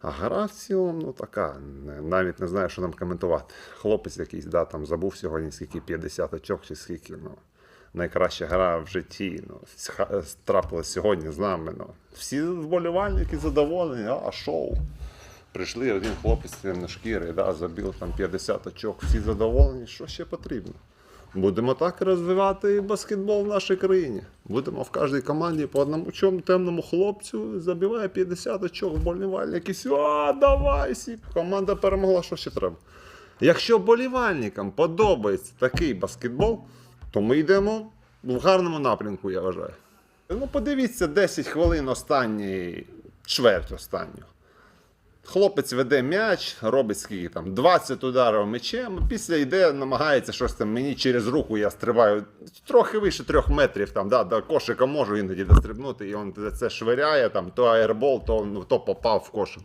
А гра в цілому, ну така, навіть не знаю, що нам коментувати. Хлопець якийсь, да, там забув сьогодні скільки 50 очок чи скільки. Ну, найкраща гра в житті. Ну, трапилась сьогодні з нами. Ну. Всі вболівальники задоволені, а шоу. Прийшли один хлопець темношкірий, да, забив там 50 очок, всі задоволені. Що ще потрібно? Будемо так розвивати баскетбол в нашій країні. Будемо в кожній команді по одному чому темному хлопцю забиває 50 очок, вболівальники. всі, А, давай! Всі. Команда перемогла, що ще треба. Якщо болівальникам подобається такий баскетбол, то ми йдемо в гарному напрямку, я вважаю. Ну, подивіться 10 хвилин останньої, чверть останнього. Хлопець веде м'яч, робить скільки там 20 ударів м'ячем, після йде, намагається щось там мені через руку, я стрибаю трохи вище трьох метрів, там, да, до кошика можу іноді дострибнути, і він це швиряє, там, то аербол, то, ну, то попав в кошик.